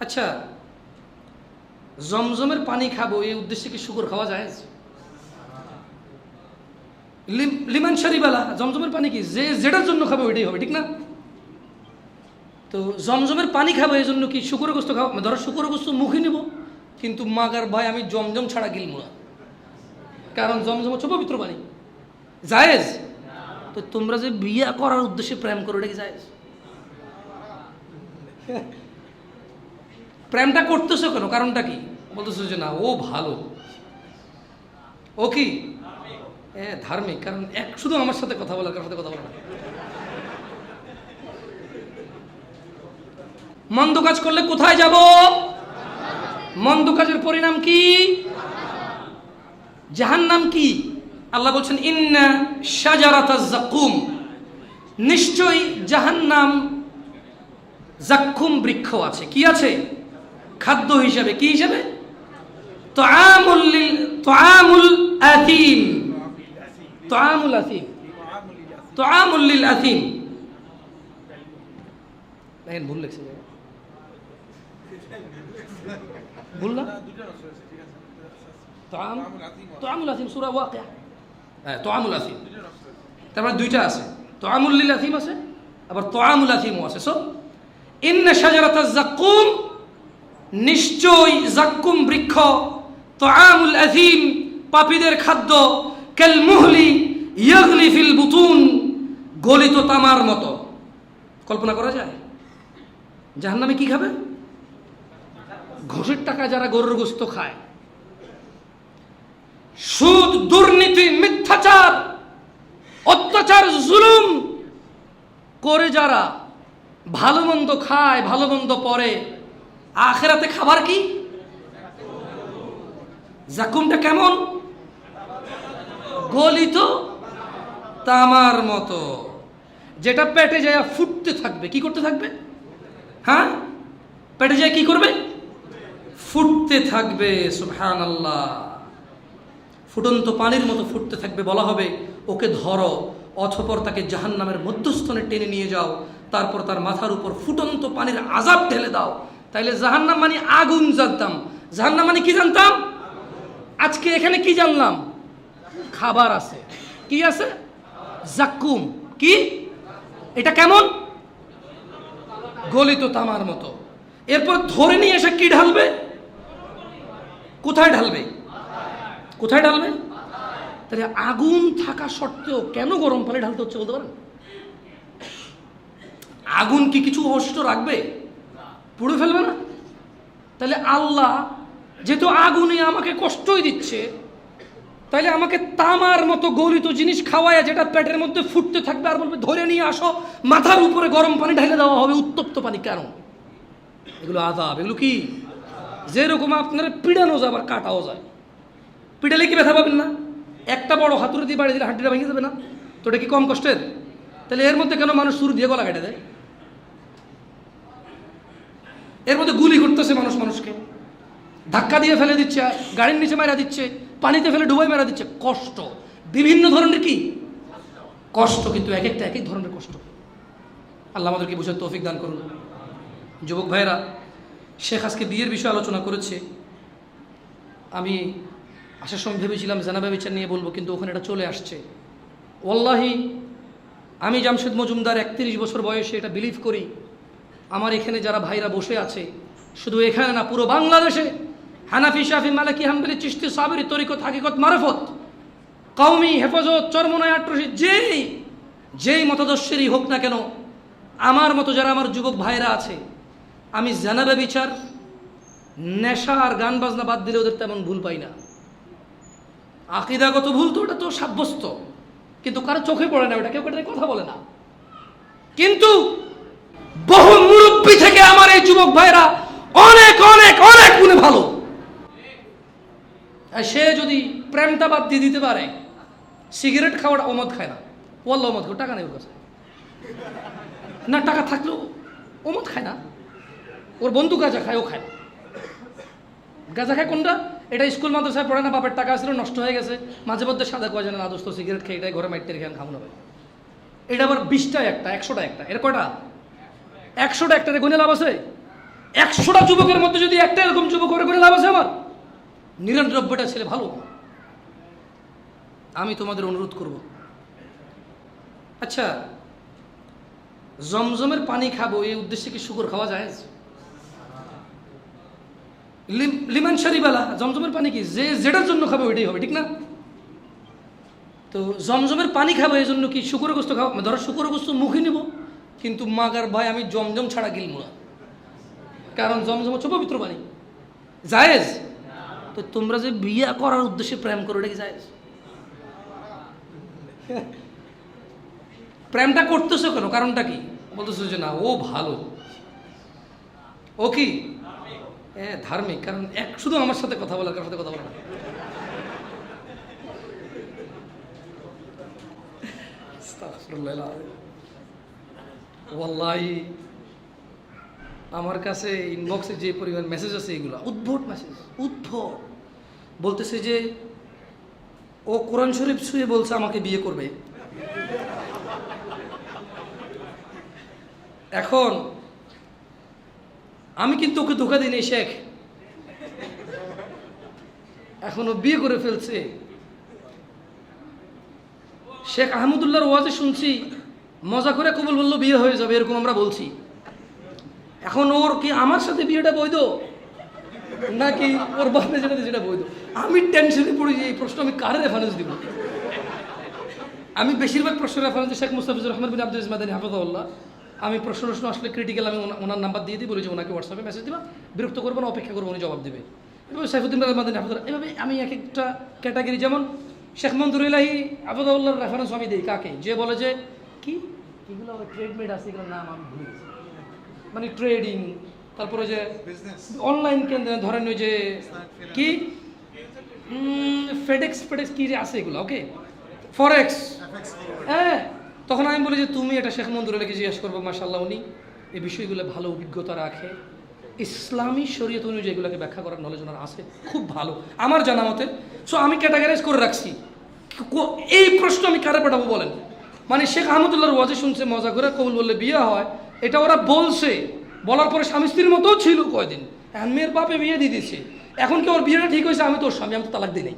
আচ্ছা জমজমের পানি খাব, এই উদ্দেশ্যে কি শুকর খাওয়া যায়? লিম- লিমান শরিবালা জমজমের পানি কি? যে যেটার জন্য খাব ওইটাই হবে, ঠিক না? তো জমজমের পানি খাব, এই জন্য কি শুকুর গোস্ত খাব ধরো শুকুর গোস্ত মুখে নিব, কিন্তু মাগার ভাই, আমি জমজম ছাড়া গিলবো না কারণ জমজম হচ্ছে পবিত্র পানি। জায়েজ? তো তোমরা যে বিয়ে করার উদ্দেশ্যে প্রেম করো, এটা কি জায়েজ? প্রেমটা করতেছো কেন? কারণটা কি? বলতেছো যে না, ও ভালো। ও কি? হ্যাঁ ধার্মিক। কারণ এক, শুধু আমার সাথে কথা বলার কারোর সাথে কথা বলে না। মন্দ কাজ করলে কোথায় যাব? মন্দ কাজের পরিণাম কি? জাহান্নাম কি? আল্লাহ বলছেন, ইন্না শাজারাতা জাকুম। নিশ্চয়ই জাহান্নাম জাক্ষুম বৃক্ষ আছে। কি আছে? খাদ্য হিসাবে কি হিসাবে? না? তোয়ামুল আতিম সুরা ওয়াকিয়া। হ্যাঁ তোয়ামুল আতিম তারপরে দুইটা আছে। তোয়ামুল লিল আতিম আছে, আবার তোয়ামুল আতিমও আছে। সব ইন্না শাজারাতা জাক্কুম নিশ্চয় জাক্কুম বৃক্ষ তোয়ামুল আযীম, পাপীদের খাদ্য, কাল মুহলি ইয়াগলি ফিল বুতুন, গলিত তামার মতো। কল্পনা করা যায়? জাহান্নামে কি খাবে? ঘুষের টাকা যারা গরুর গোস্ত খায়। সুদ, দুর্নীতি, মিথ্যাচার, অত্যাচার, জুলুম করে যারা ভালো মন্দ খায়, ভালো মন্দ পরে আখেরাতে খাবার কি? জাকুমটা কেমন? গলিত তামার মতো। যেটা পেটে যায় ফুটতে থাকবে, কি করতে থাকবে? হ্যাঁ? পেটে যায় কি করবে? ফুটতে থাকবে সুবহান আল্লাহ ফুটন্ত পানির মতো ফুটতে থাকবে বলা হবে, ওকে ধরো, অথপর তাকে জাহান্নামের মধ্যস্থনে টেনে নিয়ে যাও, তারপর তার মাথার উপর ফুটন্ত পানির আজাব ঢেলে দাও তাইলে জাহান্নাম মানে আগুন জানতাম। জাহান্নাম মানে কি জানতাম? আজকে এখানে কি জানলাম? খাবার আছে। কি আছে? জাক্কুম। কি? এটা কেমন? গলিত তামার মতো। এরপর ধরে নিয়ে এসে কি ঢালবে? কোথায় ঢালবে? কোথায় ঢালবে? তাহলে আগুন থাকা সত্ত্বেও কেন গরম পানি ঢালতে হচ্ছে বলতে পারেন? আগুন কি কিছু অবশিষ্ট রাখবে? পুড়ে ফেলবে না? তাহলে আল্লাহ যেহেতু আগুনে আমাকে কষ্টই দিচ্ছে তাইলে আমাকে তামার মতো গলিত জিনিস খাওয়ায় যেটা পেটের মধ্যে ফুটতে থাকবে আর বলবে, ধরে নিয়ে আসো, মাথার উপরে গরম পানি ঢেলে দেওয়া হবে, উত্তপ্ত পানি কেন? এগুলো আদাব এগুলো কি? যেরকম আপনার পিড়ানো যায় আবার কাটাও যায়। পিটালে কি ব্যথা পাবেন না? একটা বড় হাতুড়ি দিয়ে বাড়ি দিলে হাড্ডিটা ভেঙে যাবে না? তো এটা কি কম কষ্টের? তাহলে এর মধ্যে কেন মানুষ শুরু দিয়ে গলা কেটে দেয়? এর মধ্যে গুলি করতেছে মানুষ মানুষকে। ধাক্কা দিয়ে ফেলে দিচ্ছে, গাড়ির নিচে মেরা দিচ্ছে, পানিতে ফেলে ডুবাই মেরা দিচ্ছে। কষ্ট। বিভিন্ন ধরনের কি? কষ্ট, কিন্তু এক একটা এক এক ধরনের কষ্ট। আল্লাহ আমাদেরকে বুঝে তৌফিক দান করুন। যুবক ভাইয়েরা, শেখ আজকে বিয়ের বিষয়ে আলোচনা করেছে। আমি আসার সময় ভেবেছিলাম, জানাবা বিচার নিয়ে বলব, কিন্তু ওখানে এটা চলে আসছে। ওল্লাহি আমি জামশেদ মজুমদার একত্রিশ বছর বয়সে এটা বিলিভ করি। আমার এখানে যারা ভাইরা বসে আছে, শুধু এখানে না, পুরো বাংলাদেশে হানাফি, শাফি, মালাকি, হাম্বলি চিস্তি সাবরি, তরিকত, হাকিকত, মারফত কৌমি হেফাজত, চরমনায়, আট্রসি, যেই যেই মতাদর্শেরই হোক না কেন, আমার মতো যারা আমার যুবক ভাইরা আছে, আমি জানাবে বিচার, নেশা আর গান বাজনা বাদ দিলে ওদের তেমন ভুল পাই না। আকিদাগত ভুল তো, ওটা তো সাব্যস্ত, কিন্তু কারও চোখে পড়ে না, ওটা কেউ কথা বলে না। কিন্তু বহু মুরব্বী থেকে আমার এই যুবক ভাইরা অনেক অনেক অনেক গুণে ভালো। সে যদি প্রেমটা বাদ দিয়ে দিতে পারে, সিগারেট খাওয়াটা অমদ খায় না। ওয়াল্লা অমদ খাও টাকা নেই ওর কাছে। না, টাকা থাকলেও অমদ খায় না। ওর বন্ধু গাঁজা খায়, ও খায় না। গাঁজা খায় কোনটা? এটা স্কুল মাদ্রাসায় পড়ে না, বাপের টাকা আসলে নষ্ট হয়ে গেছে। মাঝে মধ্যে সাদা কয় জানে, না দোস্ত, সিগারেট খেয়ে এটাই ঘরে মাইটের খেয়ে খাব না ভাই। এটা আবার বিশটা একটা, একশোটা একটা। এর কয়টা? একশোটা একটা গুনে লাভ আছে? একশোটা যুবকের মধ্যে যদি একটা এরকম যুবক করে করে লাভ আছে আমার? নিরানব্বইটা ছেলে ভালো। আমি তোমাদের অনুরোধ করব। আচ্ছা জমজমের পানি খাব, এই উদ্দেশ্যে কি শুকর খাওয়া যায়? লিম- লিমান শারিবালা জমজমের পানি কি? যে যেটার জন্য খাব ওইটাই হবে, ঠিক না? তো জমজমের পানি খাব, এই জন্য কি শুকুর গোস্ত খাব ধরো শুকুর গোস্ত মুখে নিব কিন্তু মাগার ভাই, আমি জমজম ছাড়া গিলবো না। কারণ জমজম হচ্ছে পবিত্র পানি জায়েজ? তো তোমরা যে বিয়ে করার উদ্দেশ্যে প্রেম করো, এটা কি জায়েজ? প্রেমটা করতেছো কেন? কারণটা কি? বলতেছো যে না, ও ভালো। ও কি? হ্যাঁ ধার্মিক। কারণ এক শুধু আমার সাথে কথা বলার কারোর সাথে কথা বলে না। ওয়াল্লাহি, আমার কাছে ইনবক্সে যে পরিমাণ মেসেজ আছে এগুলো, উদ্ভট মেসেজ উদ্ভট। বলতেছে যে, ও কোরআন শরীফ ছুঁয়ে বলছে আমাকে বিয়ে করবে। এখন, আমি কিন্তু ওকে ধোকা দিই শেখ। এখন বিয়ে করে ফেলছে। শেখ আহমদুল্লাহর ওয়াজে শুনছি মজা করে কবুল বলল, বিয়ে হয়ে যাবে, এরকম আমরা বলছি। এখন ওর কি আমার সাথে বিয়েটা বৈধ? নাকি ওর বাপের সাথে যেটা বৈধ? আমি টেনশনে পড়ে যে এই প্রশ্ন আমি কারে রেফারেন্স দিব? আমি বেশিরভাগ প্রশ্ন রেফারেন্স শেখ মুস্তাফিজুর রহমান বিন আব্দুল ইসমাদানি হাফিজাউল্লাহ আমি প্রশ্ন প্রশ্ন আসলে ক্রিটিক্যাল আমি ওনা- ওনার নাম্বার দিয়ে দিই বলি যে ওনাকে হোয়াটসঅ্যাপে মেসেজ দিবা, বিরক্ত করব না, অপেক্ষা করব, উনি জবাব দেবে। এভাবে সাইফুদ্দিন রহমান হাফিজুল্লাহ এভাবে আমি এক একটা ক্যাটাগরি যেমন শেখ মন্দুর ইলাহি রেফারেন্স আমি দিই, কাকে? যে বলে যে কি? এগুলো ট্রেডমেড আছে এগুলোর নাম আমি ভুলে গেছি মানে ট্রেডিং তারপরে যে অনলাইন কেন্দ্রে ধরেন ওই যে কি? ফেডেক্স ফেডেক্স কি আছে এগুলো ওকে ফরেক্স হ্যাঁ তখন আমি বলি যে তুমি এটা শেখ মন্দুরকে জিজ্ঞেস করব মাসাল্লাহ উনি এই বিষয়গুলো ভালো অভিজ্ঞতা রাখে। ইসলামী শরীয়ত অনুযায়ী এগুলোকে ব্যাখ্যা করার নলেজ ওনার আছে খুব ভালো। আমার জানা মতে সো আমি ক্যাটাগরাইজ করে রাখছি। এই প্রশ্ন আমি কারে পাঠাবো বলেন? মানে শেখ আহমদুল্লাহর ওয়াজে শুনছে, মজা করে কবুল বললে বিয়ে হয়। এটা ওরা বলছে। বলার পরে স্বামী স্ত্রীর মতো ছিল কয়দিন। এখন মেয়ের বাপে বিয়ে দিয়ে দিচ্ছে এখন কি ওর বিয়েটা ঠিক হয়েছে? আমি তোর স্বামী, আমি তো তালাক দিই নাই।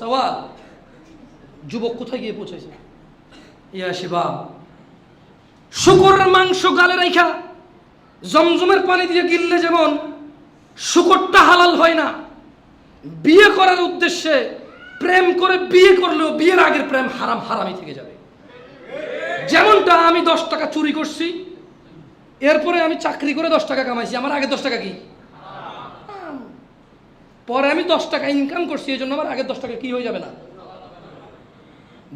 সওয়াল। যুবক কোথায় গিয়ে পৌঁছেছে ইয়া শিবাব, শুকরের মাংস গালে রাইখা, জমজমের পানি দিয়ে গিললে যেমন শুকরটা হালাল হয় না, বিয়ে করার উদ্দেশ্যে প্রেম করে বিয়ে করলেও বিয়ের আগের প্রেম হারাম হারামি থেকে যাবে। যেমনটা আমি দশ টাকা চুরি করছি, এরপরে আমি চাকরি করে দশ টাকা কামাইছি, আমার আগে দশ টাকা কি? পরে আমি দশ টাকা ইনকাম করছি এই জন্য আমার আগের দশ টাকা কি হয়ে যাবে না?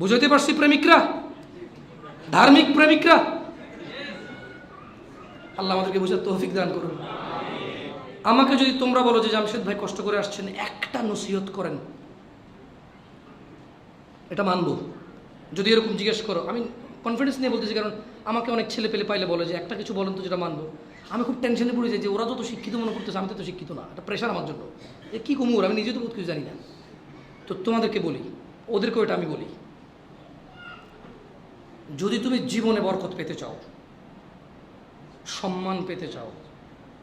বুঝতে পারছি প্রেমিকরা? ধার্মিক প্রেমিকরা? আল্লাহ আমাদেরকে বুঝার তৌফিক দান করুন। আমাকে যদি তোমরা বলো যে জামশেদ ভাই কষ্ট করে আসছেন, একটা নসিহত করেন। এটা মানব যদি এরকম জিজ্ঞেস করো, আমি কনফিডেন্স নিয়ে বলতেছি, কারণ আমাকে অনেক ছেলে পেলে পাইলে বলে যে একটা কিছু বলেন তো যেটা মানবো আমি খুব টেনশনে পড়ে যাই যে ওরা যত শিক্ষিত মনে করতেছে, আমি তো শিক্ষিত না। এটা প্রেশার আমার জন্য। এ কী কুমুর? আমি নিজে তো বহুত কিছু জানি না। তো তোমাদেরকে বলি, ওদেরকেও এটা আমি বলি। যদি তুমি জীবনে বরকত পেতে চাও, সম্মান পেতে চাও,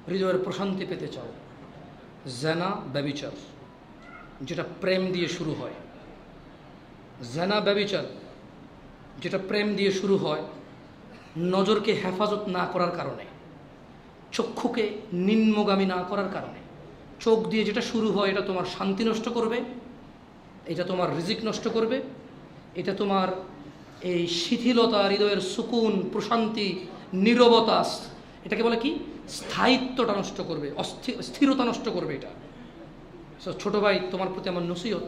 হৃদয়ের প্রশান্তি পেতে চাও, জেনা ব্যবিচার, যেটা প্রেম দিয়ে শুরু হয় জেনা ব্যবিচার, যেটা প্রেম দিয়ে শুরু হয়, নজরকে হেফাজত না করার কারণে, চক্ষুকে নিম্নগামী না করার কারণে, চোখ দিয়ে যেটা শুরু হয় এটা তোমার শান্তি নষ্ট করবে, এটা তোমার রিজিক নষ্ট করবে, এটা তোমার এই শিথিলতা, হৃদয়ের সুকুন, প্রশান্তি, নীরবতা, এটাকে বলে কি? স্থায়িত্বটা নষ্ট করবে অস্থির স্থিরতা নষ্ট করবে এটা। ছোট ভাই, তোমার প্রতি আমার নসিহত।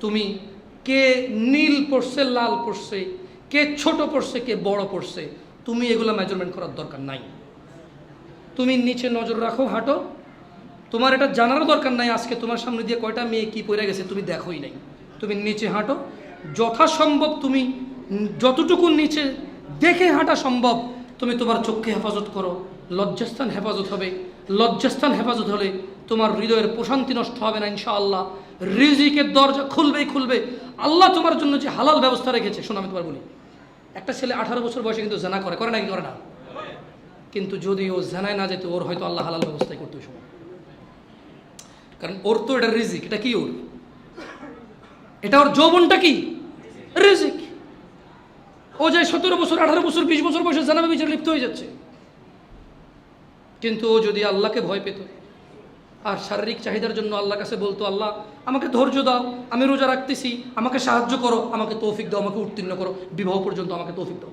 তুমি কে নীল পড়ছে, লাল পড়ছে, কে ছোট পড়ছে, কে বড় পড়ছে, তুমি এগুলো মেজারমেন্ট করার দরকার নাই। তুমি নিচে নজর রাখো, হাঁটো। তোমার এটা জানারও দরকার নাই আজকে তোমার সামনে দিয়ে কয়টা মেয়ে কি পড়ে গেছে, তুমি দেখোই নাই। তুমি নিচে হাঁটো। যথাসম্ভব তুমি যতটুকু নিচে দেখে হাঁটা সম্ভব, তুমি তোমার চোখকে হেফাজত করো। লজ্জাস্থান হেফাজত হবে। লজ্জাস্থান হেফাজত হলে তোমার হৃদয়ের প্রশান্তি নষ্ট হবে না, ইনশাআল্লাহ। রিজিকের দরজা খুলবেই খুলবে। আল্লাহ তোমার জন্য যে হালাল ব্যবস্থা রেখেছে, শোনো আমি তোমার বলি। একটা ছেলে আঠারো বছর বয়সে কিন্তু জানা করে করে নাকি করে না? কিন্তু যদি ও জানায় না যেত, ওর হয়তো আল্লাহ হালাল ব্যবস্থায় করতে সময়। কারণ ওর তো এটা রিজিক, এটা কি ওর? এটা ওর যৌবনটা কি? রিজিক। ও যে সতেরো বছর, আঠারো বছর, বিশ বছর বয়সে জানাবে বিচার লিপ্ত হয়ে যাচ্ছে। কিন্তু ও যদি আল্লাহকে ভয় পেত আর শারীরিক চাহিদার জন্য আল্লাহ কাছে বলতো, আল্লাহ, আমাকে ধৈর্য দাও, আমি রোজা রাখতেছি, আমাকে সাহায্য করো, আমাকে তৌফিক দাও, আমাকে উত্তীর্ণ করো, বিবাহ পর্যন্ত আমাকে তৌফিক দাও।